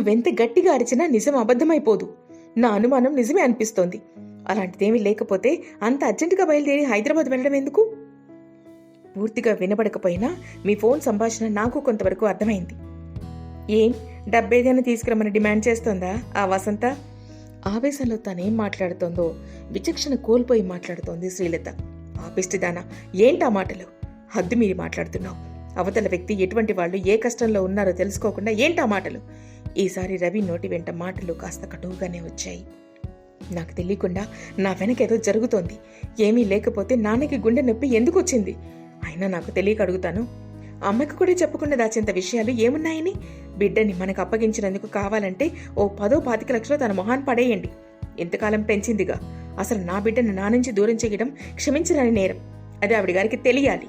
నువ్వెంత గట్టిగా అరిచినా నిజం అబద్ధమైపోదు. నా అనుమానం నిజమే అనిపిస్తోంది. అలాంటిదేమీ లేకపోతే అంత అర్జెంటుగా బయలుదేరి హైదరాబాద్ వెళ్ళడం ఎందుకు? పూర్తిగా వినబడకపోయినా మీ ఫోన్ సంభాషణ నాకు కొంతవరకు అర్థమైంది. ఏం? డబ్బేదైనా తీసుకురమ్మని డిమాండ్ చేస్తోందా? ఆ వసంత? ఆవేశంలో తానేం మాట్లాడుతోందో విచక్షణ కోల్పోయి మాట్లాడుతోంది శ్రీలత. ఆపిష్టిదానా? ఏంటా మాటలు? హద్దు మీరి మాట్లాడుతున్నావు. అవతల వ్యక్తి ఎటువంటి వాళ్ళు ఏ కష్టంలో ఉన్నారో తెలుసుకోకుండా ఏంటా మాటలు? ఈసారి రవి నోటి వెంట మాటలు కాస్త కటువుగానే వచ్చాయి. నాకు తెలియకుండా నా వెనకేదో జరుగుతోంది. ఏమీ లేకపోతే నాన్నకి గుండె నొప్పి ఎందుకు వచ్చింది అయినా నాకు తెలియక అడుగుతాను. అమ్మకి కూడా చెప్పకుండా దాచేంత విషయాలు ఏమున్నాయని? బిడ్డని మనకు అప్పగించినందుకు కావాలంటే ఓ పదో పాతిక లక్షలు తన మొహాన్ పడేయండి. ఎంతకాలం పెంచిందిగా. అసలు నా బిడ్డను నా నుంచి దూరం చేయడం క్షమించరాని నేరం. అది ఆవిడ గారికి తెలియాలి.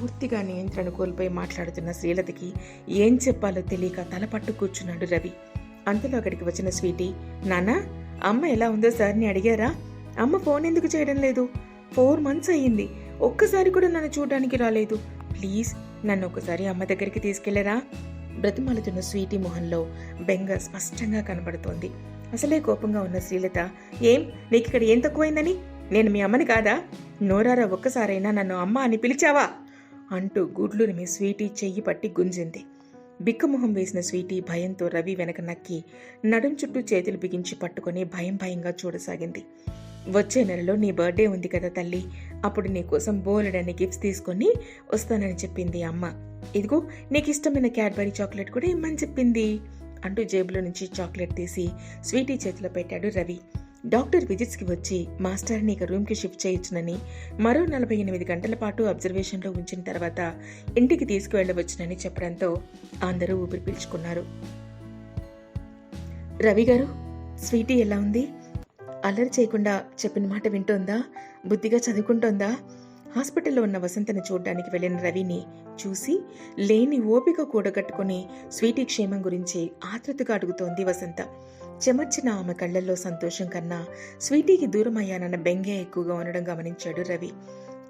పూర్తిగా నియంత్రణ కోల్పోయి మాట్లాడుతున్న శ్రీలతకి ఏం చెప్పాలో తెలియక తల పట్టు కూర్చున్నాడు రవి. అంతలో అక్కడికి వచ్చిన స్వీటీ నానా అమ్మ ఎలా ఉందో సార్ని అడిగారా? అమ్మ ఫోన్ ఎందుకు చేయడం లేదు? ఫోర్ మంత్స్ అయ్యింది. ఒక్కసారి కూడా నన్ను చూడడానికి రాలేదు. ప్లీజ్ నన్ను ఒకసారి అమ్మ దగ్గరికి తీసుకెళ్ళరా బ్రతిమాలుతున్న స్వీటీ మొహంలో బెంగ స్పష్టంగా కనబడుతోంది. అసలే కోపంగా ఉన్న శ్రీలత ఏం? నీకు ఇక్కడ ఏం తక్కువైందని? నేను మీ అమ్మని కాదా? నోరారా ఒక్కసారైనా నన్ను అమ్మ అని పిలిచావా? అంటూ గుడ్లుని మీ స్వీటీ చెయ్యి పట్టి గుంజింది. బిక్కమొహం వేసిన స్వీటీ భయంతో రవి వెనక నక్కి నడుం చుట్టూ చేతులు బిగించి పట్టుకొని భయం భయంగా చూడసాగింది. వచ్చే నెలలో నీ బర్త్డే ఉంది కదా తల్లి అప్పుడు నీకోసం బోలెడన్ని గిఫ్ట్స్ తీసుకొని వస్తానని చెప్పింది అమ్మ. ఇదిగో నీకు ఇష్టమైన క్యాడ్బరీ చాక్లెట్ కూడా ఇమ్మని చెప్పింది అంటూ జేబులో నుంచి చాక్లెట్ తీసి స్వీటీ చేతిలో పెట్టాడు రవి. డాక్టర్ విజిట్స్కి వచ్చి మాస్టర్ని ఇక రూమ్కి షిఫ్ట్ చేయొచ్చునని మరో నలభై ఎనిమిది గంటల పాటు అబ్జర్వేషన్లో ఉంచిన తర్వాత ఇంటికి తీసుకువెళ్ళవచ్చునని చెప్పడంతో అందరూ ఊపిరి పీల్చుకున్నారు. రవి గారు స్వీటీ ఎలా ఉంది? అల్లరి చేయకుండా చెప్పిన మాట వింటోందా? బుద్ధిగా చదువుకుంటోందా? హాస్పిటల్లో ఉన్న వసంతని చూడ్డానికి వెళ్ళిన రవిని చూసి లేని ఓపిక కూడగట్టుకుని స్వీటీ క్షేమం గురించి ఆతృతగా అడుగుతోంది వసంత. చెమర్చిన ఆమె కళ్ళల్లో సంతోషం కన్నా స్వీటీకి దూరం అయ్యానన్న బెంగే ఎక్కువగా ఉండడం గమనించాడు రవి.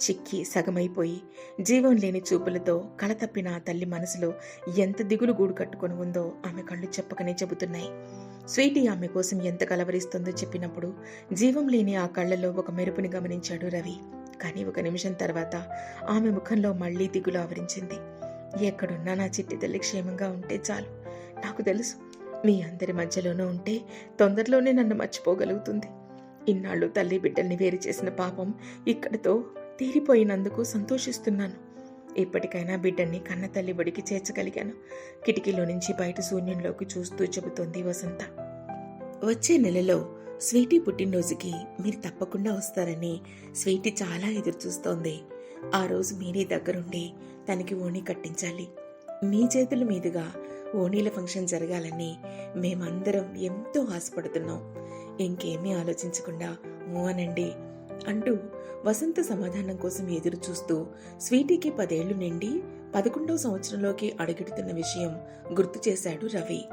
చిక్కి సగమైపోయి జీవం లేని చూపులతో కళతప్పిన ఆ తల్లి మనసులో ఎంత దిగులు గూడు కట్టుకొని ఉందో ఆమె కళ్ళు చెప్పకనే చెబుతున్నాయి. స్వీటీ ఆమె కోసం ఎంత కలవరిస్తుందో చెప్పినప్పుడు జీవం లేని ఆ కళ్ళలో ఒక మెరుపుని గమనించాడు రవి. కానీ ఒక నిమిషం తర్వాత ఆమె ముఖంలో మళ్ళీ దిగులు ఆవరించింది. ఎక్కడున్నా నా చిట్టి తల్లి క్షేమంగా ఉంటే చాలు. నాకు తెలుసు మీ అందరి మధ్యలోనూ ఉంటే తొందరలోనే నన్ను మర్చిపోగలుగుతుంది. ఇన్నాళ్ళు తల్లి బిడ్డల్ని వేరు చేసిన పాపం ఇక్కడితో తీరిపోయినందుకు సంతోషిస్తున్నాను. ఇప్పటికైనా బిడ్డని కన్న తల్లి బడికి చేర్చగలిగాను. కిటికీలో నుంచి బయట శూన్యంలోకి చూస్తూ చెబుతోంది వసంత. వచ్చే నెలలో స్వీటీ పుట్టినరోజుకి మీరు తప్పకుండా వస్తారని స్వీటీ చాలా ఎదురుచూస్తోంది. ఆ రోజు మీరే దగ్గరుండి తనకి ఓణి కట్టించాలి. మీ చేతుల మీదుగా ఓణీల ఫంక్షన్ జరగాలని మేమందరం ఎంతో ఆశపడుతున్నాం. ఇంకేమీ ఆలోచించకుండా ఊ అనండి అంటూ వసంత సమాధానం కోసం ఎదురు చూస్తూ స్వీటీకి పదేళ్ళు నిండి పదకొండవ సంవత్సరంలోకి అడుగెడుతున్న విషయం గుర్తు చేశాడు రవి.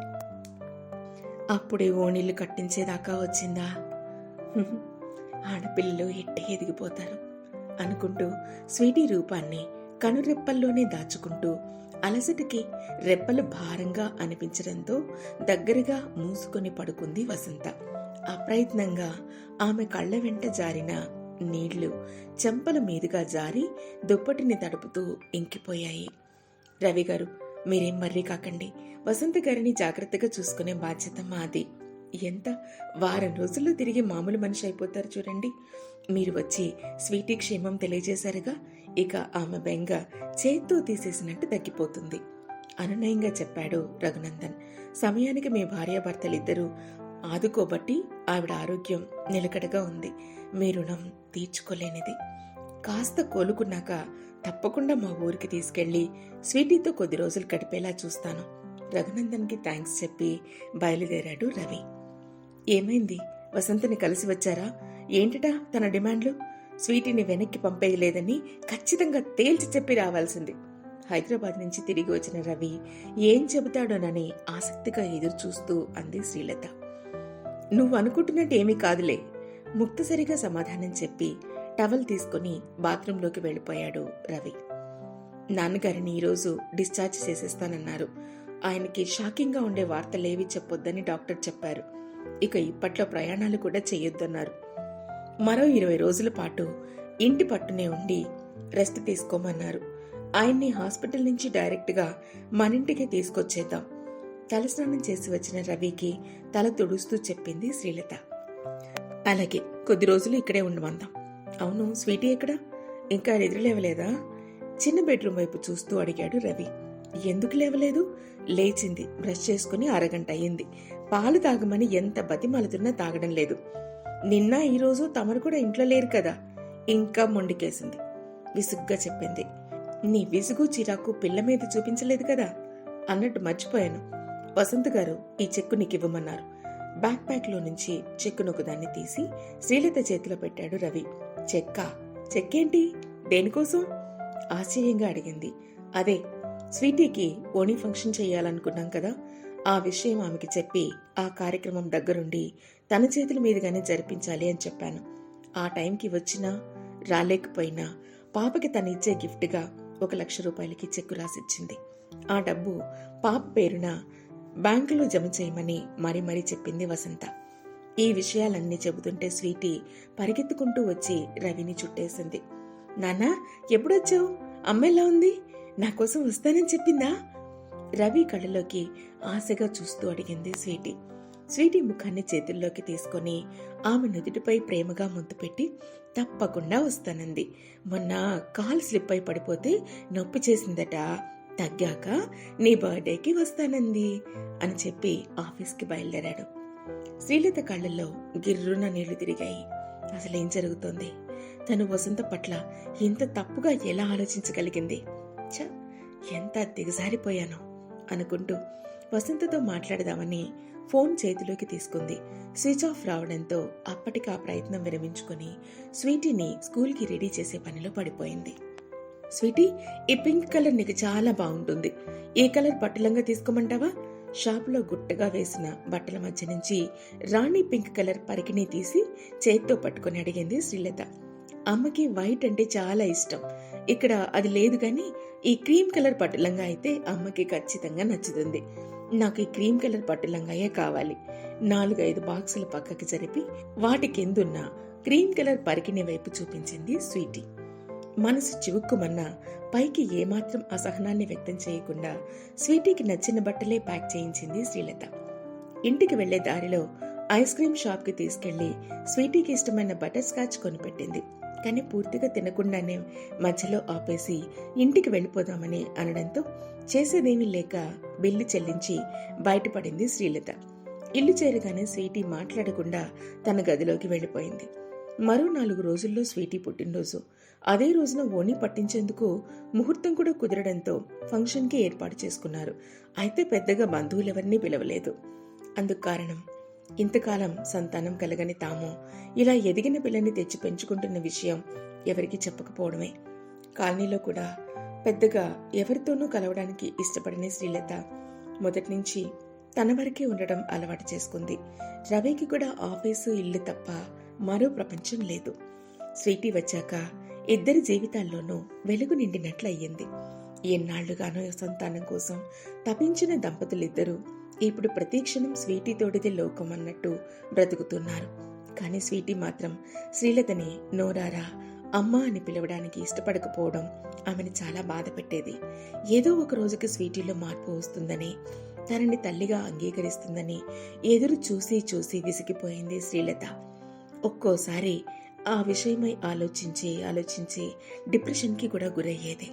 అప్పుడే ఓణీలు కట్టించేదాకా వచ్చిందా? ఆడపిల్లలు ఎట్టే ఎదిగిపోతారు అనుకుంటూ స్వీటీ రూపాన్ని కనురెప్పల్లోనే దాచుకుంటూ అలసటకి రెప్పలు భారంగా అనిపించడంతో దగ్గరగా మూసుకొని పడుకుంది వసంత. అప్రయత్నంగా ఆమె కళ్ళ వెంట జారిన నీళ్ళు చెంపల మీదుగా జారి దుప్పటిని తడుపుతూ ఇంకిపోయాయి. రవి గారు మీరేం మర్రి కాకండి. వసంత గారిని జాగ్రత్తగా చూసుకునే బాధ్యత మాది ఎంత? వారం రోజుల్లో తిరిగి మామూలు మనిషి అయిపోతారు చూడండి. మీరు వచ్చి స్వీటీ క్షేమం తెలియజేశారుగా? ఇక ఆమె బెంగ చేత్తో తీసేసినట్టు తగ్గిపోతుంది. అనునయంగా చెప్పాడు రఘునందన్. సమయానికి మీ భార్యాభర్తలిద్దరూ ఆదుకోబట్టి ఆవిడ ఆరోగ్యం నిలకడగా ఉంది. మీ రుణం తీర్చుకోలేనిది. కాస్త కోలుకున్నాక తప్పకుండా మా ఊరికి తీసుకెళ్ళి స్వీటీతో కొద్ది రోజులు గడిపేలా చూస్తాను. రఘునందన్కి థ్యాంక్స్ చెప్పి బయలుదేరాడు రవి. ఏమైంది? వసంతని కలిసి వచ్చారా? ఏంటటా తన డిమాండ్లు? స్వీటీని వెనక్కి పంపేయలేదని ఖచ్చితంగా తేల్చి చెప్పి రావాల్సింది. హైదరాబాద్ నుంచి తిరిగి వచ్చిన రవి ఏం చెబుతాడోనని ఆసక్తిగా ఎదురు చూస్తూ అంది శ్రీలత. నువ్వు అనుకుంటున్నట్టు ఏమీ కాదులే ముక్తసరిగా సమాధానం చెప్పి టవల్ తీసుకుని బాత్రూంలోకి వెళ్ళిపోయాడు రవి. నాన్నగారిని ఈరోజు డిశ్చార్జ్ చేసేస్తానన్నారు. ఆయనకి షాకింగ్గా ఉండే వార్తలేవి చెప్పొద్దని డాక్టర్ చెప్పారు. ఇక ఇప్పట్లో ప్రయాణాలు కూడా చేయొద్దన్నారు మరో ఇరవై రోజుల పాటు ఇంటి పట్టునే ఉండి రెస్ట్ తీసుకోమన్నారు. ఆయన్ని హాస్పిటల్ నుంచి డైరెక్ట్గా మన ఇంటికి తీసుకొచ్చేద్దాం. తలస్నానం చేసి వచ్చిన రవికి తల తుడుస్తూ చెప్పింది శ్రీలత. అలాగే కొద్ది రోజులు ఇక్కడే ఉండమందాం. అవును స్వీటీ ఎక్కడ? ఇంకా నిద్ర లేవలేదా? చిన్న బెడ్రూమ్ వైపు చూస్తూ అడిగాడు రవి. ఎందుకు లేవలేదు? లేచింది బ్రష్ చేసుకుని అరగంట అయ్యింది పాలు తాగమని ఎంత బతిమాలుతున్నా తాగడం లేదు. నిన్న ఈరోజు తమరు కూడా ఇంట్లో లేరు కదా. ఇంకా మొండికేసింది. విసుగ్గా చెప్పింది. నీ విసుగు చిరాకు పిల్ల మీద చూపించలేదు కదా అన్నట్టు మర్చిపోయాను. వసంత్ గారు ఈ చెక్కు నీకు ఇవ్వమన్నారు. బ్యాక్ ప్యాక్లో నుంచి చెక్కును ఒకదాన్ని తీసి శ్రీలత చేతిలో పెట్టాడు రవి. చెక్క? చెక్కేంటి? దేనికోసం? ఆశ్చర్యంగా అడిగింది. అదే స్వీటీకి ఓణి ఫంక్షన్ చేయాలనుకున్నాం కదా. ఆ విషయం ఆమెకి చెప్పి ఆ కార్యక్రమం దగ్గరుండి తన చేతుల మీదుగానే జరిపించాలి అని చెప్పాను. ఆ టైంకి వచ్చినా రాలేకపోయినా పాపకి తను ఇచ్చే గిఫ్ట్గా ఒక లక్ష రూపాయలకి చెక్కు రాసిచ్చింది. ఆ డబ్బు పాప పేరున బ్యాంకులో జమ చేయమని మరీ మరీ చెప్పింది వసంత. ఈ విషయాలన్నీ చెబుతుంటే స్వీటీ పరిగెత్తుకుంటూ వచ్చి రవిని చుట్టేసింది. నాన్నా ఎప్పుడొచ్చావు? అమ్మెలా ఉంది? నా కోసం వస్తానని చెప్పిందా? రవి కళ్ళలోకి ఆశగా చూస్తూ అడిగింది స్వీటీ. స్వీటీ ముఖాన్ని చేతుల్లోకి తీసుకొని ఆమె నుదుటిపై ప్రేమగా ముద్దు పెట్టి తప్పకుండా వస్తానంది. మొన్న కాల్ స్లిప్ అయి పడిపోతే నొప్పి చేసిందట. తగ్గాక నీ బర్త్డేకి వస్తానంది అని చెప్పి ఆఫీస్కి బయలుదేరాడు. శ్రీలత కళ్ళల్లో గిర్రున నీళ్ళు తిరిగాయి. అసలేం జరుగుతోంది? తను వసంత పట్ల ఇంత తప్పుగా ఎలా ఆలోచించగలిగింది? చ ఎంత దిగజారిపోయానో. అనుకుంటూ వసంతతో మాట్లాడదామని ఫోన్ చేతిలోకి తీసుకుంది. స్విచ్ ఆఫ్ రావడంతో అప్పటికి ఆ ప్రయత్నం విరమించుకుని స్వీటీని స్కూల్కి రెడీ చేసే పనిలో పడిపోయింది. స్వీటీ ఈ పింక్ కలర్ నీకు చాలా బాగుంటుంది. ఏ కలర్ పట్టులంగా తీసుకోమంటావా? షాపులో గుట్టగా వేసిన బట్టల మధ్య నుంచి రాణి పింక్ కలర్ పరికిని తీసి చేత్తో పట్టుకొని అడిగింది శ్రీలత. అమ్మకి వైట్ అంటే చాలా ఇష్టం. ఇక్కడ అది లేదు కానీ ఈ క్రీమ్ కలర్ పట్టులంగా అయితే అమ్మకి ఖచ్చితంగా నచ్చుతుంది. నాకు ఈ క్రీమ్ కలర్ పట్టులంగాయే కావాలి. నాలుగైదు బాక్సుల పక్కకి జరిపి వాటి కిందున్న క్రీమ్ కలర్ పరికిణి వైపు చూపించింది స్వీటీ. మనసు చివుక్కుమన్నా పైకి ఏమాత్రం అసహనాన్ని వ్యక్తం చేయకుండా స్వీటీకి నచ్చిన బట్టలే ప్యాక్ చేయించింది శ్రీలత. ఇంటికి వెళ్ళే దారిలో ఐస్ క్రీమ్ షాప్కి తీసుకెళ్ళి స్వీటీకి ఇష్టమైన బటర్ స్కాచ్ కొనిపెట్టింది. కానీ పూర్తిగా తినకుండానే మధ్యలో ఆపేసి ఇంటికి వెళ్ళిపోదామని అనడంతో చేసేదేమీ లేక బిల్లు చెల్లించి బయటపడింది శ్రీలత. ఇల్లు చేరగానే స్వీటీ మాట్లాడకుండా తన గదిలోకి వెళ్ళిపోయింది. మరో నాలుగు రోజుల్లో స్వీటీ పుట్టినరోజు. అదే రోజున ఓణి పట్టించేందుకు ముహూర్తం కూడా కుదరడంతో ఫంక్షన్కి ఏర్పాటు చేసుకున్నారు. అయితే పెద్దగా బంధువులెవరినీ పిలవలేదు. అందుకు కారణం ఇంతకాలం సంతానం కలగని తాము. ఇలా ఎదిగిన పిల్లని తెచ్చి పెంచుకుంటున్న విషయం ఎవరికి చెప్పకపోవడమే. కాలనీలో కూడా పెద్దగా ఎవరితోనూ కలవడానికి ఇష్టపడని శ్రీలత మొదటి నుంచి తన వరకే ఉండడం అలవాటు చేసుకుంది. రవికి కూడా ఆఫీసు ఇల్లు తప్ప మరో ప్రపంచం లేదు. స్వీటీ వచ్చాక ఇద్దరి జీవితాల్లోనూ వెలుగు నిండినట్లయింది ఎన్నాళ్ళుగానో సంతానం కోసం తపించిన దంపతులిద్దరూ ఇప్పుడు ప్రతీక్షణం స్వీటీ తోడిది లోకం అన్నట్టు బ్రతుకుతున్నారు. కానీ స్వీటీ మాత్రం శ్రీలతని నోరారా అమ్మ అని పిలవడానికి ఇష్టపడకపోవడం ఆమెను చాలా బాధ పెట్టేది. ఏదో ఒక రోజుకి స్వీటీలో మార్పు వస్తుందని తనని తల్లిగా అంగీకరిస్తుందని ఎదురు చూసి చూసి విసిగిపోయింది శ్రీలత. ఒక్కోసారి ఆ విషయమై ఆలోచించి ఆలోచించి డిప్రెషన్కి కూడా గురయ్యేది.